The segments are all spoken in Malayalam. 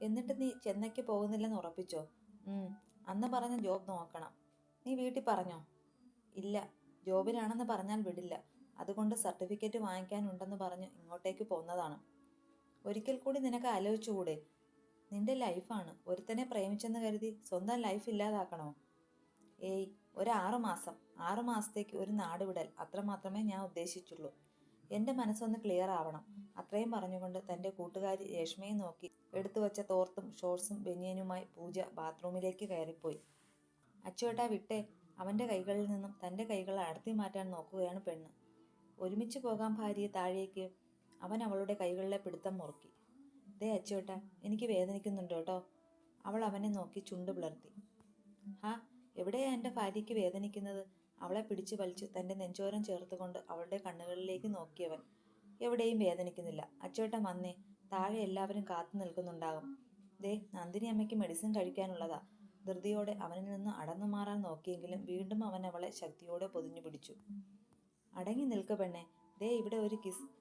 എന്നിട്ട് നീ ചെന്നൈക്ക് പോകുന്നില്ലെന്ന് ഉറപ്പിച്ചോ? അന്ന് പറഞ്ഞ ജോബ് നോക്കണം. നീ വീട്ടിൽ പറഞ്ഞോ? ഇല്ല. ജോബിനാണെന്ന് പറഞ്ഞാൽ വിടില്ല. അതുകൊണ്ട് സർട്ടിഫിക്കറ്റ് വാങ്ങിക്കാനുണ്ടെന്ന് പറഞ്ഞ് ഇങ്ങോട്ടേക്ക് പോകുന്നതാണ് ഒരിക്കൽ കൂടി നിനക്ക് ആലോചിച്ചുകൂടെ? നിന്റെ ലൈഫാണ്. ഒരുത്തനെ പ്രേമിച്ചെന്ന് കരുതി സ്വന്തം ലൈഫ് ഇല്ലാതാക്കണോ? ഏയ്. ഒരു ആറു മാസം ഒരു നാട് വിടൽ അത്രമാത്രമേ ഞാൻ ഉദ്ദേശിച്ചുള്ളൂ. എന്റെ മനസ്സൊന്ന് ക്ലിയർ ആവണം. അത്രയും പറഞ്ഞുകൊണ്ട് തന്റെ കൂട്ടുകാരി രേഷ്മയെ നോക്കി. എടുത്തു വച്ച തോർത്തും ഷോർട്സും ബനിയനുമായി പൂജ ബാത്റൂമിലേക്ക് കയറിപ്പോയി. അച്ചുവേട്ടാ വിട്ടേ അവന്റെ കൈകളിൽ നിന്നും തന്റെ കൈകൾ അടർത്തി മാറ്റാൻ നോക്കുകയാണ് പെണ്ണ്. ഒരുമിച്ച് പോകാൻ ഭാര്യയെ താഴേക്ക് അവൻ അവളുടെ കൈകളിലെ പിടുത്തം മുറുക്കി. ദേ അച്ചുവേട്ട എനിക്ക് വേദനിക്കുന്നുണ്ട് കേട്ടോ. അവൾ അവനെ നോക്കി ചുണ്ട് പിളർത്തി. ഹാ എവിടെയാ എന്റെ ഭാര്യയ്ക്ക് വേദനിക്കുന്നത്? അവളെ പിടിച്ചു വലിച്ച് തന്റെ നെഞ്ചോരം ചേർത്തുകൊണ്ട് അവളുടെ കണ്ണുകളിലേക്ക് നോക്കിയവൻ. എവിടെയും വേദനിക്കുന്നില്ല. അച്ചോട്ടൻ വന്നേ. താഴെ എല്ലാവരും കാത്തു നിൽക്കുന്നുണ്ടാകും. ദേ നന്ദിനി അമ്മയ്ക്ക് മെഡിസിൻ കഴിക്കാനുള്ളതാ. ധൃതിയോടെ അവനിൽ നിന്ന് അടന്നു മാറാൻ നോക്കിയെങ്കിലും വീണ്ടും അവൻ അവളെ ശക്തിയോടെ പൊതിഞ്ഞു പിടിച്ചു. അടങ്ങി നിൽക്ക പെണ്ണെ. ദേ ഇവിടെ ഒരു കിസ്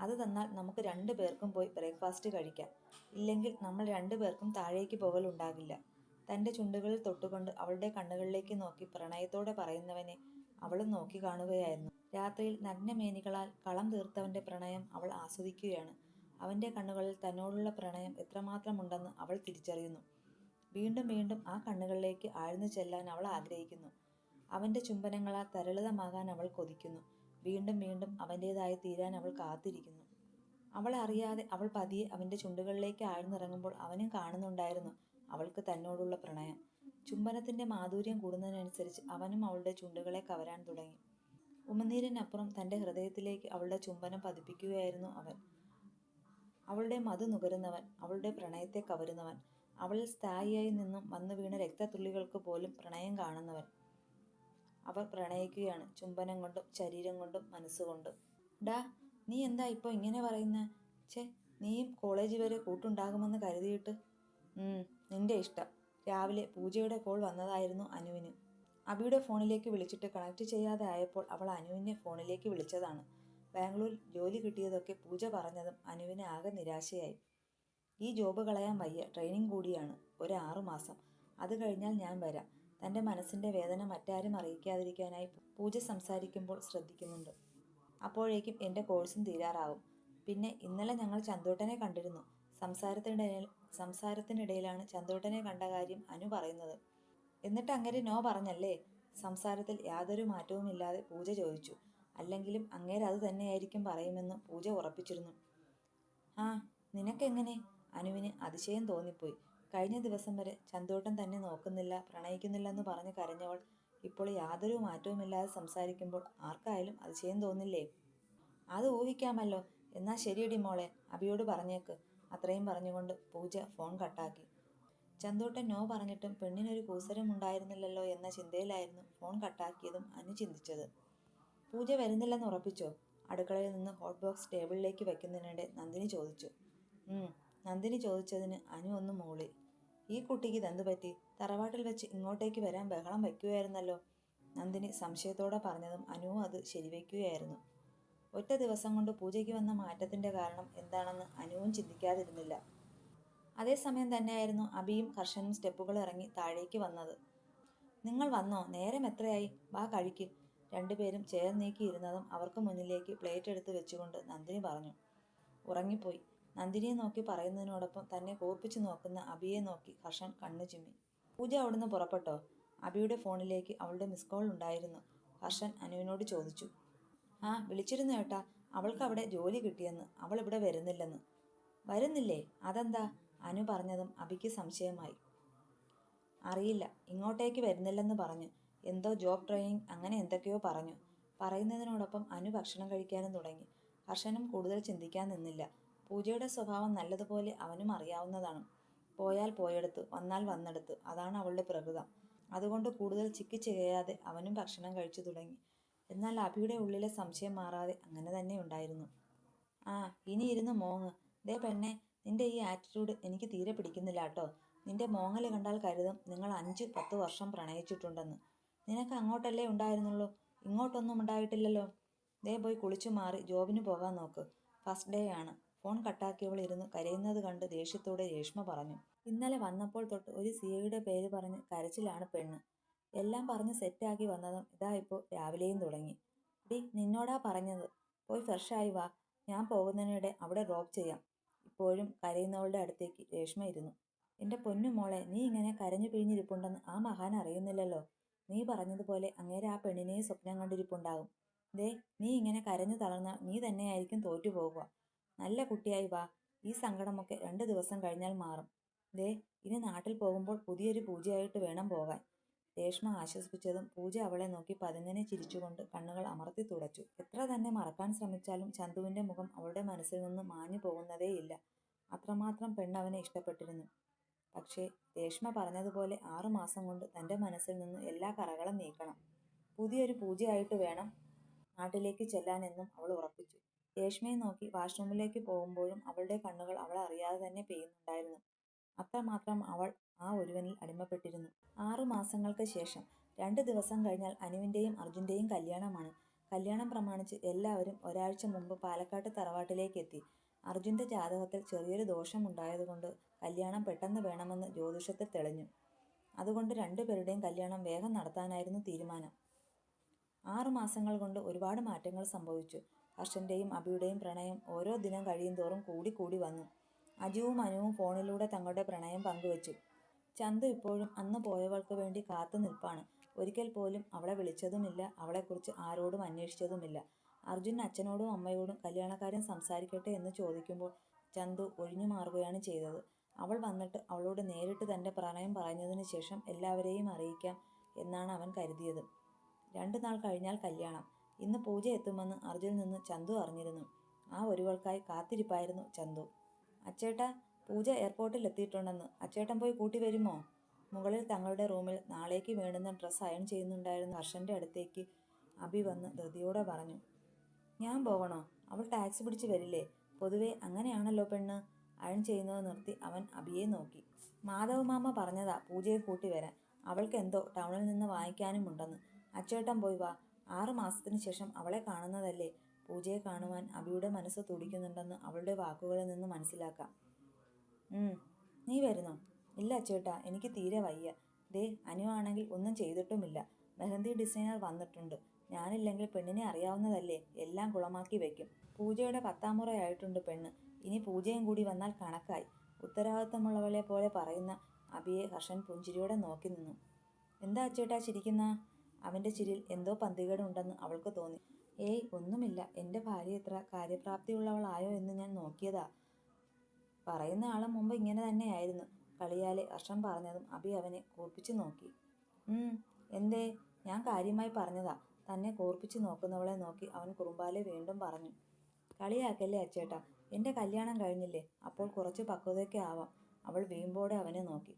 അത് തന്നാൽ നമുക്ക് രണ്ടു പേർക്കും പോയി ബ്രേക്ക്ഫാസ്റ്റ് കഴിക്കാം. ഇല്ലെങ്കിൽ നമ്മൾ രണ്ടു പേർക്കും താഴേക്ക് പോകലുണ്ടാകില്ല. തന്റെ ചുണ്ടുകളിൽ തൊട്ടുകൊണ്ട് അവളുടെ കണ്ണുകളിലേക്ക് നോക്കി പ്രണയത്തോടെ പറയുന്നവനെ അവളും നോക്കി കാണുകയായിരുന്നു. രാത്രിയിൽ നഗ്നമേനികളാൽ കളം തീർത്തവന്റെ പ്രണയം അവൾ ആസ്വദിക്കുകയാണ്. അവന്റെ കണ്ണുകളിൽ തന്നോടുള്ള പ്രണയം എത്രമാത്രമുണ്ടെന്ന് അവൾ തിരിച്ചറിയുന്നു. വീണ്ടും വീണ്ടും ആ കണ്ണുകളിലേക്ക് ആഴ്ന്നു ചെല്ലാൻ അവൾ ആഗ്രഹിക്കുന്നു. അവന്റെ ചുംബനങ്ങളാൽ തരളിതമാകാൻ അവൾ കൊതിക്കുന്നു. വീണ്ടും വീണ്ടും അവന്റേതായി തീരാൻ അവൾ കാത്തിരിക്കുന്നു. അവൾ അറിയാതെ അവൾ പതിയെ അവന്റെ ചുണ്ടുകളിലേക്ക് ആഴ്ന്നിറങ്ങുമ്പോൾ അവനും കാണുന്നുണ്ടായിരുന്നു. അവൾക്ക് തന്നോടുള്ള പ്രണയം. ചുംബനത്തിന്റെ മാധുര്യം കൂടുന്നതിനനുസരിച്ച് അവനും അവളുടെ ചുണ്ടുകളെ കവരാൻ തുടങ്ങി. ഉമനീരിനപ്പുറം തന്റെ ഹൃദയത്തിലേക്ക് അവളുടെ ചുംബനം പതിപ്പിക്കുകയായിരുന്നു അവൻ. അവളുടെ മധു നുകരുന്നവൻ അവളുടെ പ്രണയത്തെ കവരുന്നവൻ അവളിൽ സ്ഥായിയായി നിന്നും വന്നു വീണ രക്തത്തുള്ളികൾക്ക് പോലും പ്രണയം കാണുന്നവൻ. അവർ പ്രണയിക്കുകയാണ് ചുംബനം കൊണ്ടും ശരീരം കൊണ്ടും മനസ്സുകൊണ്ടും ഡാ നീ എന്താ ഇപ്പോൾ ഇങ്ങനെ പറയുന്ന? ചേ നീയും കോളേജ് വരെ കൂട്ടുണ്ടാകുമെന്ന് കരുതിയിട്ട്? നിന്റെ ഇഷ്ടം. രാവിലെ പൂജയുടെ കോൾ വന്നതായിരുന്നു അനുവിന്. അബിയുടെ ഫോണിലേക്ക് വിളിച്ചിട്ട് കണക്ട് ചെയ്യാതെ ആയപ്പോൾ അവൾ അനുവിനെ ഫോണിലേക്ക് വിളിച്ചതാണ്. ബാംഗ്ലൂർ ജോലി കിട്ടിയതൊക്കെ പൂജ പറഞ്ഞതും അനുവിന് ആകെ നിരാശയായി. ഈ ജോബ് കളയാൻ വയ്യ ട്രെയിനിങ് കൂടിയാണ് ഒരു ആറു മാസം. അത് കഴിഞ്ഞാൽ ഞാൻ വരാം. തന്റെ മനസ്സിന്റെ വേദന മറ്റാരും അറിയിക്കാതിരിക്കാനായി പൂജ സംസാരിക്കുമ്പോൾ ശ്രദ്ധിക്കുന്നുണ്ട്. അപ്പോഴേക്കും എന്റെ കോഴ്സും തീരാറാവും. പിന്നെ ഇന്നലെ ഞങ്ങൾ ചന്തോട്ടനെ കണ്ടിരുന്നു. സംസാരത്തിനിടയിൽ സംസാരത്തിനിടയിലാണ് ചന്തോട്ടനെ കണ്ട കാര്യം അനു പറയുന്നത്. എന്നിട്ട് അങ്ങനെ നോ പറഞ്ഞല്ലേ? സംസാരത്തിൽ യാതൊരു മാറ്റവുമില്ലാതെ പൂജ ചോദിച്ചു. അല്ലെങ്കിലും അങ്ങേര് അത് തന്നെയായിരിക്കും പറയുമെന്ന് പൂജ ഉറപ്പിച്ചിരുന്നു. ആ നിനക്കെങ്ങനെ? അനുവിന് അതിശയം തോന്നിപ്പോയി. കഴിഞ്ഞ ദിവസം വരെ ചന്തോട്ടൻ തന്നെ നോക്കുന്നില്ല പ്രണയിക്കുന്നില്ലെന്ന് പറഞ്ഞ് കരഞ്ഞവൾ ഇപ്പോൾ യാതൊരു മാറ്റവുമില്ലാതെ സംസാരിക്കുമ്പോൾ ആർക്കായാലും അതിശയം തോന്നില്ലേ? അത് ഊഹിക്കാമല്ലോ. എന്നാ ശരിയടി മോളെ അബിയോട് പറഞ്ഞേക്ക്. അത്രയും പറഞ്ഞുകൊണ്ട് പൂജ ഫോൺ കട്ടാക്കി. ചന്തോട്ടൻ നോ പറഞ്ഞിട്ടും പെണ്ണിനൊരു കൂസരം ഉണ്ടായിരുന്നില്ലല്ലോ എന്ന ചിന്തയിലായിരുന്നു ഫോൺ കട്ടാക്കിയതും അനു ചിന്തിച്ചത്. പൂജ വരുന്നില്ലെന്ന് ഉറപ്പിച്ചോ? അടുക്കളയിൽ നിന്ന് ഹോട്ട് ബോക്സ് ടേബിളിലേക്ക് വെക്കുന്നതിനിടെ നന്ദിനി ചോദിച്ചു. നന്ദിനി ചോദിച്ചതിന് അനു ഒന്ന് മൂളി. ഈ കുട്ടിക്ക് ഇതെന്ത് പറ്റി? തറവാട്ടിൽ വെച്ച് ഇങ്ങോട്ടേക്ക് വരാൻ ബഹളം വയ്ക്കുകയായിരുന്നല്ലോ നന്ദിനി സംശയത്തോടെ പറഞ്ഞതും അനുവും അത് ശരിവയ്ക്കുകയായിരുന്നു ഒറ്റ ദിവസം കൊണ്ട് പൂജയ്ക്ക് വന്ന മാറ്റത്തിന്റെ കാരണം എന്താണെന്ന് അനുവും ചിന്തിക്കാതിരുന്നില്ല. അതേസമയം തന്നെയായിരുന്നു അബിയും കർഷനും സ്റ്റെപ്പുകൾ ഇറങ്ങി താഴേക്ക് വന്നത്. നിങ്ങൾ വന്നോ? നേരം എത്രയായി? വാ കഴിക്ക്. രണ്ടുപേരും ചേർ നീക്കിയിരുന്നതും അവർക്ക് മുന്നിലേക്ക് പ്ലേറ്റ് എടുത്ത് വെച്ചുകൊണ്ട് നന്ദിനി പറഞ്ഞു. ഉറങ്ങിപ്പോയി. നന്ദിനിയെ നോക്കി പറയുന്നതിനോടൊപ്പം തന്നെ കോർപ്പിച്ചു നോക്കുന്ന അബിയെ നോക്കി ഹർഷൻ കണ്ണു ചിമ്മി. പൂജ അവിടുന്ന് പുറപ്പെട്ടോ? അബിയുടെ ഫോണിലേക്ക് അവളുടെ മിസ് കോൾ ഉണ്ടായിരുന്നു. ഹർഷൻ അനുവിനോട് ചോദിച്ചു. ആ വിളിച്ചിരുന്നു ഏട്ടാ. അവൾക്ക് അവിടെ ജോലി കിട്ടിയെന്ന്. അവൾ ഇവിടെ വരുന്നില്ലെന്ന്. വരുന്നില്ലേ? അതെന്താ? അനു പറഞ്ഞതും അബിക്ക് സംശയമായി. അറിയില്ല. ഇങ്ങോട്ടേക്ക് വരുന്നില്ലെന്ന് പറഞ്ഞു. എന്തോ ജോബ് ട്രെയിനിങ് അങ്ങനെ എന്തൊക്കെയോ പറഞ്ഞു. പറയുന്നതിനോടൊപ്പം അനു ഭക്ഷണം കഴിക്കാനും തുടങ്ങി. ഹർഷനും കൂടുതൽ ചിന്തിക്കാൻ നിന്നില്ല. പൂജയുടെ സ്വഭാവം നല്ലതുപോലെ അവനും അറിയാവുന്നതാണ്. പോയാൽ പോയെടുത്ത് വന്നാൽ വന്നെടുത്ത്. അതാണ് അവളുടെ പ്രകൃതം. അതുകൊണ്ട് കൂടുതൽ ചിക്കി അവനും ഭക്ഷണം കഴിച്ചു തുടങ്ങി. എന്നാൽ അഭിയുടെ ഉള്ളിലെ സംശയം മാറാതെ അങ്ങനെ തന്നെ ഉണ്ടായിരുന്നു. ആ ഇനി ഇരുന്ന് മോങ്ങ്. ദേ പെണ്ണെ നിന്റെ ഈ ആറ്റിറ്റ്യൂഡ് എനിക്ക് തീരെ പിടിക്കുന്നില്ല കേട്ടോ. നിന്റെ മോങ്ങൽ കണ്ടാൽ കരുതും നിങ്ങൾ അഞ്ച് പത്ത് വർഷം പ്രണയിച്ചിട്ടുണ്ടെന്ന്. നിനക്ക് അങ്ങോട്ടല്ലേ ഉണ്ടായിരുന്നുള്ളൂ? ഇങ്ങോട്ടൊന്നും ഉണ്ടായിട്ടില്ലല്ലോ. ദേ പോയി കുളിച്ചു മാറി ജോബിന് പോകാൻ നോക്ക്. ഫസ്റ്റ് ഡേ ആണ്. ഫോൺ കട്ടാക്കിയവൾ ഇരുന്ന് കരയുന്നത് കണ്ട് ദേഷ്യത്തോടെ രേഷ്മ പറഞ്ഞു. ഇന്നലെ വന്നപ്പോൾ തൊട്ട് ഒരു സിയയുടെ പേര് പറഞ്ഞ് കരച്ചിലാണ് പെണ്ണ്. എല്ലാം പറഞ്ഞ് സെറ്റാക്കി വന്നതും ഇതാ ഇപ്പോൾ രാവിലെയും തുടങ്ങി. ഡി നിന്നോടാ പറഞ്ഞത്. പോയി ഫ്രഷായി വാ. ഞാൻ പോകുന്നതിനിടെ അവിടെ ഡ്രോപ്പ് ചെയ്യാം. ഇപ്പോഴും കരയുന്നവളുടെ അടുത്തേക്ക് രേഷ്മ ഇരുന്നു. എന്റെ പൊന്നു മോളെ നീ ഇങ്ങനെ കരഞ്ഞു പിഴിഞ്ഞിരിപ്പുണ്ടെന്ന് ആ മഹാൻ അറിയുന്നില്ലല്ലോ. നീ പറഞ്ഞതുപോലെ അങ്ങേരെ ആ പെണ്ണിനെയും സ്വപ്നം കണ്ടിരിപ്പുണ്ടാകും ദേ നീ ഇങ്ങനെ കരഞ്ഞു തളർന്ന നീ തന്നെയായിരിക്കും തോറ്റു പോകുക. നല്ല കുട്ടിയായി വാ. ഈ സങ്കടമൊക്കെ രണ്ട് ദിവസം കഴിഞ്ഞാൽ മാറും. ദേ ഇനി നാട്ടിൽ പോകുമ്പോൾ പുതിയൊരു പൂജയായിട്ട് വേണം പോകാൻ. രേഷ്മ ആശ്വസിപ്പിച്ചതും പൂജ അവളെ നോക്കി പതുങ്ങനെ ചിരിച്ചുകൊണ്ട് കണ്ണുകൾ അമർത്തി തുടച്ചു. എത്ര തന്നെ മറക്കാൻ ശ്രമിച്ചാലും ചന്തുവിന്റെ മുഖം അവളുടെ മനസ്സിൽ നിന്ന് മാഞ്ഞു പോകുന്നതേയില്ല. അത്രമാത്രം പെണ്ണവനെ ഇഷ്ടപ്പെട്ടിരുന്നു. പക്ഷേ രേഷ്മ പറഞ്ഞതുപോലെ ആറു മാസം കൊണ്ട് തന്റെ മനസ്സിൽ നിന്ന് എല്ലാ കറകളും നീക്കണം. പുതിയൊരു പൂജയായിട്ട് വേണം നാട്ടിലേക്ക് ചെല്ലാനെന്നും അവൾ ഉറപ്പിച്ചു. രേഷ്മയെ നോക്കി വാഷ്റൂമിലേക്ക് പോകുമ്പോഴും അവളുടെ കണ്ണുകൾ അവളെ അറിയാതെ തന്നെ പെയ്യുന്നുണ്ടായിരുന്നു. അത്രമാത്രം അവൾ ആ ഒരുവനിൽ അടിമപ്പെട്ടിരുന്നു. ആറു മാസങ്ങൾക്ക് ശേഷം രണ്ട് ദിവസം കഴിഞ്ഞാൽ അനുവിന്റെയും അർജുന്റെയും കല്യാണമാണ്. കല്യാണം പ്രമാണിച്ച് എല്ലാവരും ഒരാഴ്ച മുമ്പ് പാലക്കാട്ട് തറവാട്ടിലേക്ക് എത്തി അർജുന്റെ ജാതകത്തിൽ ചെറിയൊരു ദോഷമുണ്ടായതുകൊണ്ട് കല്യാണം പെട്ടെന്ന് വേണമെന്ന് ജ്യോതിഷത്തിൽ തെളിഞ്ഞു. അതുകൊണ്ട് രണ്ടുപേരുടെയും കല്യാണം വേഗം നടത്താനായിരുന്നു തീരുമാനം. ആറു മാസങ്ങൾ കൊണ്ട് ഒരുപാട് മാറ്റങ്ങൾ സംഭവിച്ചു. ഹർഷന്റെയും അബിയുടെയും പ്രണയം ഓരോ ദിനം കഴിയുന്തോറും കൂടി കൂടി വന്നു. അജുവും അനുവും ഫോണിലൂടെ തങ്ങളുടെ പ്രണയം പങ്കുവച്ചു. ചന്തു ഇപ്പോഴും അന്ന് പോയവൾക്ക് വേണ്ടി കാത്തു നിൽപ്പാണ്. ഒരിക്കൽ പോലും അവളെ വിളിച്ചതുമില്ല. അവളെക്കുറിച്ച് ആരോടും അന്വേഷിച്ചതുമില്ല. അർജുൻ അച്ഛനോടും അമ്മയോടും കല്യാണക്കാരൻ സംസാരിക്കട്ടെ എന്ന് ചോദിക്കുമ്പോൾ ചന്തു ഒഴിഞ്ഞു മാറുകയാണ് ചെയ്തത്. അവൾ വന്നിട്ട് അവളോട് നേരിട്ട് തന്റെ പ്രണയം പറഞ്ഞതിന് ശേഷം എല്ലാവരെയും അറിയിക്കാം എന്നാണ് അവൻ കരുതിയത്. രണ്ടു നാൾ കഴിഞ്ഞാൽ കല്യാണം. ഇന്ന് പൂജ എത്തുമെന്ന് അർജുനിൽ നിന്ന് ചന്തു അറിഞ്ഞിരുന്നു. ആ ഒരുവൾക്കായി കാത്തിരിപ്പായിരുന്നു ചന്തു. അച്ചേട്ടാ പൂജ എയർപോർട്ടിൽ എത്തിയിട്ടുണ്ടെന്ന് അച്ചേട്ടൻ പോയി കൂട്ടി വരുമോ? മുകളിൽ തങ്ങളുടെ റൂമിൽ നാളേക്ക് വേണ്ടുന്ന ഡ്രസ്സ് അയൺ ചെയ്യുന്നുണ്ടായിരുന്ന ഹർഷന്റെ അടുത്തേക്ക് അഭി വന്ന് ധൃതിയോടെ പറഞ്ഞു ഞാൻ പോകണോ? അവൾ ടാക്സി പിടിച്ച് വരില്ലേ? പൊതുവേ അങ്ങനെയാണല്ലോ പെണ്ണ്. അയൺ ചെയ്യുന്നത് നിർത്തി അവൻ അബിയെ നോക്കി. മാധവ മാമ പറഞ്ഞതാ പൂജയെ കൂട്ടി വരാൻ. അവൾക്ക് എന്തോ ടൗണിൽ നിന്ന് വാങ്ങിക്കാനുമുണ്ടെന്ന്. അച്ചേട്ടൻ പോയി വാ. ആറു മാസത്തിന് ശേഷം അവളെ കാണുന്നതല്ലേ? പൂജയെ കാണുവാൻ അബിയുടെ മനസ്സ് തുടിക്കുന്നുണ്ടെന്ന് അവളുടെ വാക്കുകളിൽ നിന്ന് മനസ്സിലാക്കാം. നീ വരുന്നോ? ഇല്ല അച്ചേട്ടാ എനിക്ക് തീരെ വയ്യ. ദേ അനുവാണെങ്കിൽ ഒന്നും ചെയ്തിട്ടുമില്ല. മെഹന്തി ഡിസൈനർ വന്നിട്ടുണ്ട്. ഞാനില്ലെങ്കിൽ പെണ്ണിനെ അറിയാവുന്നതല്ലേ? എല്ലാം കുളമാക്കി വെക്കും. പൂജയുടെ പത്താം മുറയായിട്ടുണ്ട് പെണ്ണ്. ഇനി പൂജയും കൂടി വന്നാൽ കണക്കായി. ഉത്തരവാദിത്തമുള്ളവളെ പോലെ പറയുന്ന അബിയെ ഹർഷൻ പുഞ്ചിരിയോടെ നോക്കി നിന്നു. എന്താ അച്ചേട്ടാ ചിരിക്കുന്ന? അവന്റെ ചിരിയിൽ എന്തോ പന്തികേടുണ്ടെന്ന് അവൾക്ക് തോന്നി. ഏയ് ഒന്നുമില്ല. എന്റെ ഭാര്യ എത്ര കാര്യപ്രാപ്തിയുള്ളവളായോ എന്ന് ഞാൻ നോക്കിയതാ. പറയുന്ന ആളും മുമ്പ് ഇങ്ങനെ തന്നെയായിരുന്നു. കളിയാലെ വർഷം പറഞ്ഞതും അബി അവനെ കൂർപ്പിച്ചു നോക്കി. എന്തേ? ഞാൻ കാര്യമായി പറഞ്ഞതാ. തന്നെ കൂർപ്പിച്ചു നോക്കുന്നവളെ നോക്കി അവൻ കുറുമ്പാലെ വീണ്ടും പറഞ്ഞു. കളിയാക്കല്ലേ അച്ചേട്ടാ? എന്റെ കല്യാണം കഴിഞ്ഞില്ലേ? അപ്പോൾ കുറച്ച് പക്വതയൊക്കെ ആവാം. അവൾ വീമ്പോടെ അവനെ നോക്കി.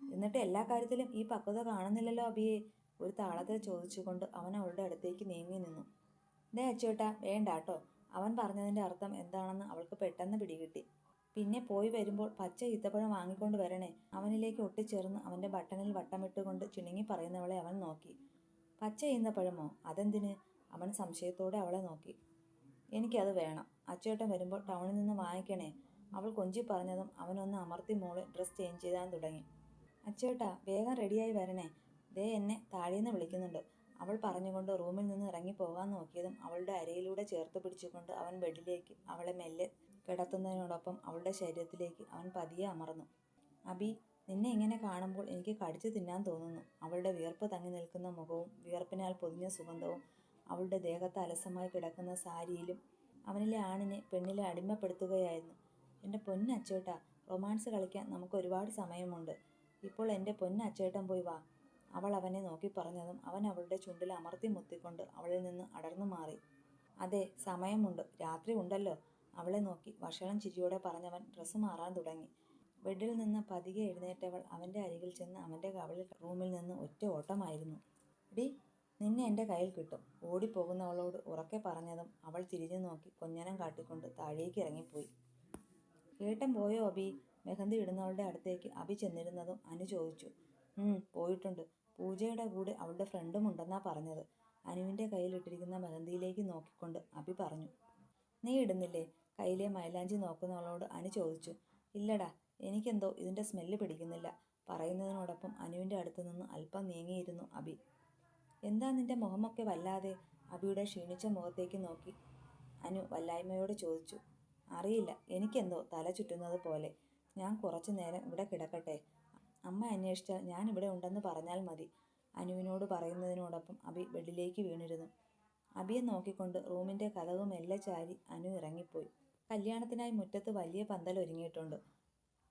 എന്നിട്ട് എല്ലാ കാര്യത്തിലും ഈ പക്വത കാണുന്നില്ലല്ലോ അബിയെ? ഒരു താളത്തിൽ ചോദിച്ചുകൊണ്ട് അവൻ അവളുടെ അടുത്തേക്ക് നീങ്ങി നിന്നു. ദേ അച്ചേട്ടാ വേണ്ട കേട്ടോ അവൻ പറഞ്ഞതിന്റെ അർത്ഥം എന്താണെന്ന് അവൾക്ക് പെട്ടെന്ന് പിടികിട്ടി. പിന്നെ പോയി വരുമ്പോൾ പച്ച ഈത്തപ്പഴം വാങ്ങിക്കൊണ്ട് വരണേ. അവനിലേക്ക് ഒട്ടിച്ചേർന്ന് അവന്റെ ബട്ടണിൽ വട്ടമിട്ടുകൊണ്ട് ചിണുങ്ങി പറയുന്നവളെ അവൻ നോക്കി. പച്ച ഈന്തപ്പഴമോ? അതെന്തിന്? അവൻ സംശയത്തോടെ അവളെ നോക്കി. എനിക്കത് വേണം. അച്ചേട്ടൻ വരുമ്പോൾ ടൗണിൽ നിന്ന് വാങ്ങിക്കണേ. അവൾ കൊഞ്ചി പറഞ്ഞതും അവനൊന്ന് അമർത്തി മോൾ ഡ്രസ്സ് ചേഞ്ച് ചെയ്താൻ തുടങ്ങി. അച്ചേട്ടാ വേഗം റെഡിയായി വരണേ. ദേ എന്നെ താഴേന്ന് വിളിക്കുന്നുണ്ട്. അവൾ പറഞ്ഞുകൊണ്ട് റൂമിൽ നിന്ന് ഇറങ്ങി പോകാൻ നോക്കിയതും അവളുടെ അരയിലൂടെ ചേർത്ത് പിടിച്ചുകൊണ്ട് അവൻ ബെഡിലേക്ക് അവളെ മെല്ലെ കിടത്തുന്നതിനോടൊപ്പം അവളുടെ ശരീരത്തിലേക്ക് അവൻ പതിയെ അമർന്നു. അബി നിന്നെ ഇങ്ങനെ കാണുമ്പോൾ എനിക്ക് കടിച്ചു തിന്നാൻ തോന്നുന്നു. അവളുടെ വിയർപ്പ് തങ്ങി നിൽക്കുന്ന മുഖവും വിയർപ്പിനാൽ പൊതിഞ്ഞ സുഗന്ധവും അവളുടെ ദേഹത്ത് അലസമായി കിടക്കുന്ന സാരിയിലും അവനിലെ ആണിനെ പെണ്ണിലെ അടിമപ്പെടുത്തുകയായിരുന്നു. എന്റെ പൊന്നച്ചേട്ടാ റൊമാൻസ് കളിക്കാൻ നമുക്ക് ഒരുപാട് സമയമുണ്ട്. ഇപ്പോൾ എന്റെ പൊന്നച്ചേട്ടൻ പോയി വാ. അവൾ അവനെ നോക്കി പറഞ്ഞതും അവൻ അവളുടെ ചുണ്ടിൽ അമർത്തി മുത്തിക്കൊണ്ട് അവളിൽ നിന്ന് അടർന്നു മാറി. അതെ സമയമുണ്ട്. രാത്രി ഉണ്ടല്ലോ. അവളെ നോക്കി. വഷളം ചിരിയോടെ പറഞ്ഞവൻ ഡ്രസ്സ് മാറാൻ തുടങ്ങി. ബെഡിൽ നിന്ന് പതിയെ എഴുന്നേറ്റവൾ അവന്റെ അരികിൽ ചെന്ന് അവന്റെ കവളിൽ റൂമിൽ നിന്ന് ഒറ്റ ഓട്ടമായിരുന്നു. ഡി നിന്നെ എന്റെ കയ്യിൽ കിട്ടും. ഓടിപ്പോകുന്നവളോട് ഉറക്കെ പറഞ്ഞതും അവൾ തിരിഞ്ഞു നോക്കി കൊഞ്ഞനം കാട്ടിക്കൊണ്ട് താഴേക്ക് ഇറങ്ങിപ്പോയി. ഏട്ടൻ പോയോ അബി മെഹന്തി ഇടുന്നവളുടെ അടുത്തേക്ക് അബി ചെന്നിരുന്നതും അനു ചോദിച്ചു. പോയിട്ടുണ്ട്. പൂജയുടെ കൂടെ അവളുടെ ഫ്രണ്ടും ഉണ്ടെന്നാ പറഞ്ഞത്. അനുവിന്റെ കയ്യിലിട്ടിരിക്കുന്ന മെഹന്തിയിലേക്ക് നോക്കിക്കൊണ്ട് അബി പറഞ്ഞു. നീ ഇടുന്നില്ലേ? കയ്യിലെ മൈലാഞ്ചി നോക്കുന്നവളോട് അനു ചോദിച്ചു ഇല്ലടാ എനിക്കെന്തോ ഇതിന്റെ സ്മെല്ല് പിടിക്കുന്നില്ല പറയുന്നതിനോടൊപ്പം അനുവിന്റെ അടുത്ത് നിന്ന് അല്പം നീങ്ങിയിരുന്നു അബി എന്താ നിന്റെ മുഖമൊക്കെ വല്ലാതെ? അബിയുടെ ക്ഷീണിച്ച മുഖത്തേക്ക് നോക്കി അനു വല്ലായ്മയോട് ചോദിച്ചു അറിയില്ല എനിക്കെന്തോ തല ചുറ്റുന്നത് പോലെ. ഞാൻ കുറച്ചു നേരം ഇവിടെ കിടക്കട്ടെ. അമ്മ അന്വേഷിച്ചാൽ ഞാൻ ഇവിടെ ഉണ്ടെന്ന് പറഞ്ഞാൽ മതി അനുവിനോട് പറയുന്നതിനോടൊപ്പം അബി ബെഡിലേക്ക് വീണിരുന്നു. അബിയെ നോക്കിക്കൊണ്ട് റൂമിന്റെ കഥവും എല്ലാം ചാരി അനു ഇറങ്ങിപ്പോയി. കല്യാണത്തിനായി മുറ്റത്ത് വലിയ പന്തൽ ഒരുങ്ങിയിട്ടുണ്ട്.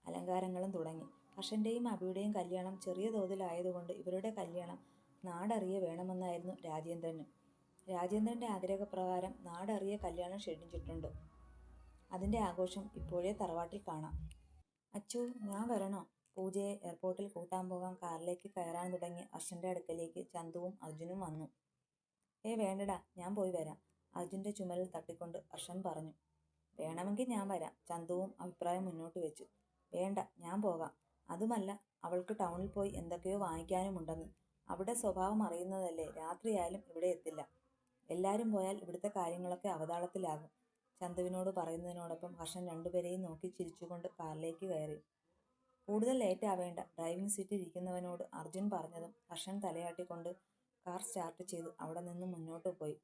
അലങ്കാരങ്ങളും തുടങ്ങി. ഹർഷന്റെയും അബിയുടെയും കല്യാണം ചെറിയ തോതിലായതുകൊണ്ട് ഇവരുടെ കല്യാണം നാടറിയ വേണമെന്നായിരുന്നു രാജേന്ദ്രന്. രാജേന്ദ്രന്റെ ആഗ്രഹപ്രകാരം നാടറിയ കല്യാണം ക്ഷണിച്ചിട്ടുണ്ട് അതിന്റെ ആഘോഷം ഇപ്പോഴേ തറവാട്ടിൽ കാണാം. അച്ചു ഞാൻ വരണോ? പൂജയെ എയർപോർട്ടിൽ കൂട്ടാൻ പോകാൻ കാറിലേക്ക് കയറാൻ തുടങ്ങി അർഷന്റെ അടുക്കലേക്ക് ചന്തുവും അർജുനും വന്നു. ഏ വേണ്ടടാ ഞാൻ പോയി വരാം അർജുന്റെ ചുമലിൽ തട്ടിക്കൊണ്ട് അർഷൻ പറഞ്ഞു. വേണമെങ്കിൽ ഞാൻ വരാം. ചന്തുവും അഭിപ്രായം മുന്നോട്ട് വെച്ചു. വേണ്ട ഞാൻ പോകാം. അതുമല്ല അവൾക്ക് ടൗണിൽ പോയി എന്തൊക്കെയോ വാങ്ങിക്കാനുമുണ്ടെന്ന്. അവിടെ സ്വഭാവം അറിയുന്നതല്ലേ? രാത്രിയായാലും ഇവിടെ എത്തില്ല. എല്ലാവരും പോയാൽ ഇവിടുത്തെ കാര്യങ്ങളൊക്കെ അവതാളത്തിലാകും. ചന്തുവിനോട് പറയുന്നതിനോടൊപ്പം ഹർഷൻ രണ്ടുപേരെയും നോക്കി ചിരിച്ചുകൊണ്ട് കാറിലേക്ക് കയറി. കൂടുതൽ ലേറ്റ് ആവേണ്ട. ഡ്രൈവിംഗ് സീറ്റിൽ ഇരിക്കുന്നവനോട് അർജുൻ പറഞ്ഞതും ഹർഷൻ തലയാട്ടിക്കൊണ്ട് കാർ സ്റ്റാർട്ട് ചെയ്ത് അവിടെ നിന്ന് മുന്നോട്ട് പോയി.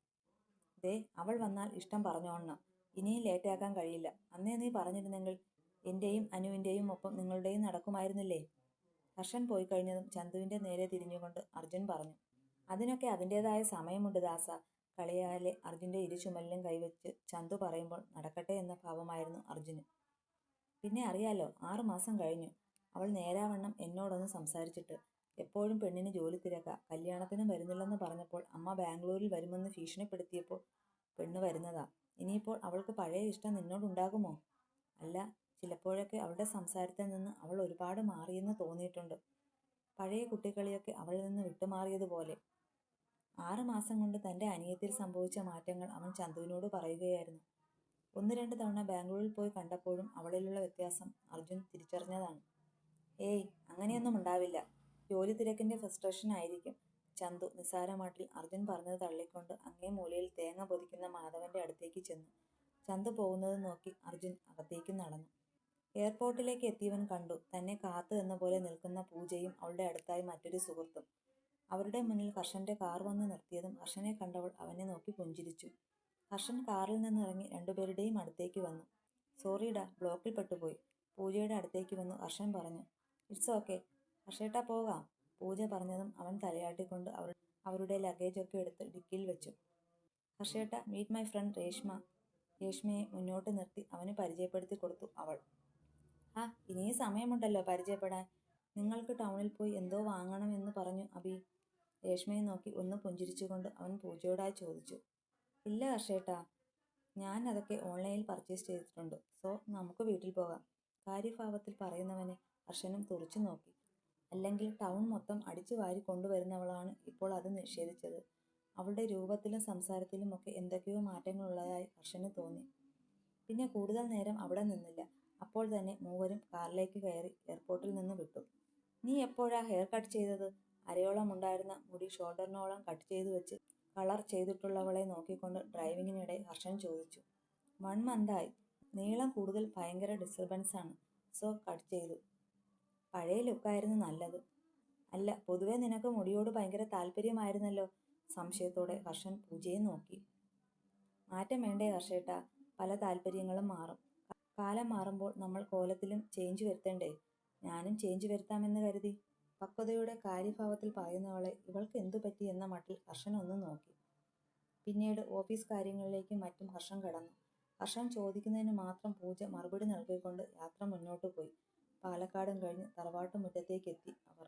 ദേ അവൾ വന്നാൽ ഇഷ്ടം പറഞ്ഞോളണം. ഇനിയും ലേറ്റാക്കാൻ കഴിയില്ല. അന്നേ നീ പറഞ്ഞിരുന്നെങ്കിൽ എന്റെയും അനുവിന്റെയും ഒപ്പം നിങ്ങളുടെയും നടക്കുമായിരുന്നില്ലേ? ഹർഷൻ പോയി കഴിഞ്ഞതും ചന്തുവിന്റെ നേരെ തിരിഞ്ഞുകൊണ്ട് അർജുൻ പറഞ്ഞു. അതിനൊക്കെ അതിന്റെതായ സമയമുണ്ട് ദാസ. കളിയാലെ അർജുന്റെ ഇരു ചുമലിലും കൈവച്ച് ചന്തു പറയുമ്പോൾ നടക്കട്ടെ എന്ന ഭാവമായിരുന്നു അർജുന്. പിന്നെ അറിയാലോ ആറു മാസം കഴിഞ്ഞു. അവൾ നേരാവണ്ണം എന്നോടൊന്ന് സംസാരിച്ചിട്ട് എപ്പോഴും പെണ്ണിന് ജോലി തിരക്ക കല്യാണത്തിനും വരുന്നില്ലെന്ന് പറഞ്ഞപ്പോൾ അമ്മ ബാംഗ്ലൂരിൽ വരുമെന്ന് ഭീഷണിപ്പെടുത്തിയപ്പോൾ പെണ്ണ് വരുന്നതാ. ഇനിയിപ്പോൾ അവൾക്ക് പഴയ ഇഷ്ടം നിന്നോടുണ്ടാകുമോ? അല്ല ചിലപ്പോഴൊക്കെ അവളുടെ സംസാരത്തിൽ നിന്ന് അവൾ ഒരുപാട് മാറിയെന്ന് തോന്നിയിട്ടുണ്ട്. പഴയ കുട്ടികളിയൊക്കെ അവളിൽ നിന്ന് വിട്ടുമാറിയതുപോലെ. ആറ് മാസം കൊണ്ട് തന്റെ അനിയത്തിൽ സംഭവിച്ച മാറ്റങ്ങൾ അവൻ ചന്തുവിനോട് പറയുകയായിരുന്നു. ഒന്ന് രണ്ട് തവണ ബാംഗ്ലൂരിൽ പോയി കണ്ടപ്പോഴും അവളിലുള്ള വ്യത്യാസം അർജുൻ തിരിച്ചറിഞ്ഞതാണ്. ഏയ് അങ്ങനെയൊന്നും ഉണ്ടാവില്ല. ജോലി തിരക്കിന്റെ ഫ്രസ്ട്രേഷൻ ആയിരിക്കും. ചന്തു നിസ്സാരമാട്ടിൽ അർജുൻ പറഞ്ഞത് തള്ളിക്കൊണ്ട് അങ്ങേ മൂലയിൽ തേങ്ങ പൊതിക്കുന്ന മാധവന്റെ അടുത്തേക്ക് ചെന്നു. ചന്തു പോകുന്നത് നോക്കി അർജുൻ അകത്തേക്ക് നടന്നു. എയർപോർട്ടിലേക്ക് എത്തിയവൻ കണ്ടു തന്നെ കാത്തു എന്ന പോലെ നിൽക്കുന്ന പൂജയും അവളുടെ അടുത്തായി മറ്റൊരു സുഹൃത്തും. അവരുടെ മുന്നിൽ ഹർഷന്റെ കാർ വന്ന് നിർത്തിയതും ഹർഷനെ കണ്ടവൾ അവനെ നോക്കി പുഞ്ചിരിച്ചു. ഹർഷൻ കാറിൽ നിന്നിറങ്ങി രണ്ടുപേരുടെയും അടുത്തേക്ക് വന്നു. സോറിടാ ബ്ലോക്കിൽ പെട്ടുപോയി. പൂജയുടെ അടുത്തേക്ക് വന്നു ഹർഷൻ പറഞ്ഞു. It's okay. ഹർഷേട്ടാ പോകാം. പൂജ പറഞ്ഞതും അവൻ തലയാട്ടിക്കൊണ്ട് അവർ അവരുടെ ലഗേജൊക്കെ എടുത്ത് ഡിക്കിയിൽ വെച്ചു. ഹർഷേട്ട മീറ്റ് മൈ ഫ്രണ്ട് രേഷ്മ രേഷ്മയെ മുന്നോട്ട് നിർത്തി അവന് പരിചയപ്പെടുത്തി കൊടുത്തു അവൾ. ആ ഇനിയും സമയമുണ്ടല്ലോ പരിചയപ്പെടാൻ. നിങ്ങൾക്ക് ടൗണിൽ പോയി എന്തോ വാങ്ങണമെന്ന് പറഞ്ഞു അബി രേഷ്മയെ നോക്കി ഒന്ന് പുഞ്ചിരിച്ചുകൊണ്ട് അവൻ പൂജയോടായി ചോദിച്ചു. ഇല്ല ഹർഷേട്ടാ ഞാൻ അതൊക്കെ ഓൺലൈനിൽ പർച്ചേസ് ചെയ്തിട്ടുണ്ട്. സോ നമുക്ക് വീട്ടിൽ പോകാം. കാര്യഭാവത്തിൽ പറയുന്നവനെ ഹർഷനും തുറച്ചു നോക്കി. അല്ലെങ്കിൽ ടൗൺ മൊത്തം അടിച്ചു വാരി കൊണ്ടുവരുന്നവളാണ് ഇപ്പോൾ അത് നിഷേധിച്ചത്. അവളുടെ രൂപത്തിലും സംസാരത്തിലും ഒക്കെ എന്തൊക്കെയോ മാറ്റങ്ങളുള്ളതായി ഹർഷന് തോന്നി. പിന്നെ കൂടുതൽ നേരം അവിടെ നിന്നില്ല. അപ്പോൾ തന്നെ മൂവരും കാറിലേക്ക് കയറി എയർപോർട്ടിൽ നിന്ന് വിട്ടു. നീ എപ്പോഴാ ഹെയർ കട്ട് ചെയ്തത്? അരയോളം ഉണ്ടായിരുന്ന മുടി ഷോൾഡറിനോളം കട്ട് ചെയ്തു വെച്ച് കളർ ചെയ്തിട്ടുള്ളവളെ നോക്കിക്കൊണ്ട് ഡ്രൈവിങ്ങിനിടെ ഹർഷൻ ചോദിച്ചു. വൺ മന്തായി. നീളം കൂടുതൽ ഭയങ്കര ഡിസ്റ്റർബൻസ് ആണ് സോ കട്ട് ചെയ്തു. പഴയ ലുക്കായിരുന്നു നല്ലത്. അല്ല പൊതുവേ നിനക്ക് മുടിയോട് ഭയങ്കര താല്പര്യമായിരുന്നല്ലോ? സംശയത്തോടെ ഹർഷൻ പൂജയെ നോക്കി. മാറ്റം വേണ്ടേ ഹർഷേട്ട പല താല്പര്യങ്ങളും മാറും. കാലം മാറുമ്പോൾ നമ്മൾ കോലത്തിലും ചേഞ്ച് വരുത്തണ്ടേ? ഞാനും ചേഞ്ച് വരുത്താമെന്ന് കരുതി. പക്വതയുടെ കാര്യഭാവത്തിൽ പറയുന്നവളെ ഇവൾക്ക് എന്തു പറ്റി എന്ന മട്ടിൽ ഹർഷൻ ഒന്ന് നോക്കി. പിന്നീട് ഓഫീസ് കാര്യങ്ങളിലേക്കും മറ്റും ഹർഷൻ കടന്നു. ഹർഷൻ ചോദിക്കുന്നതിന് മാത്രം പൂജ മറുപടി നൽകിക്കൊണ്ട് യാത്ര മുന്നോട്ട് പോയി. പാലക്കാടും കഴിഞ്ഞ് തറവാട്ടുമുറ്റത്തേക്കെത്തി അവർ.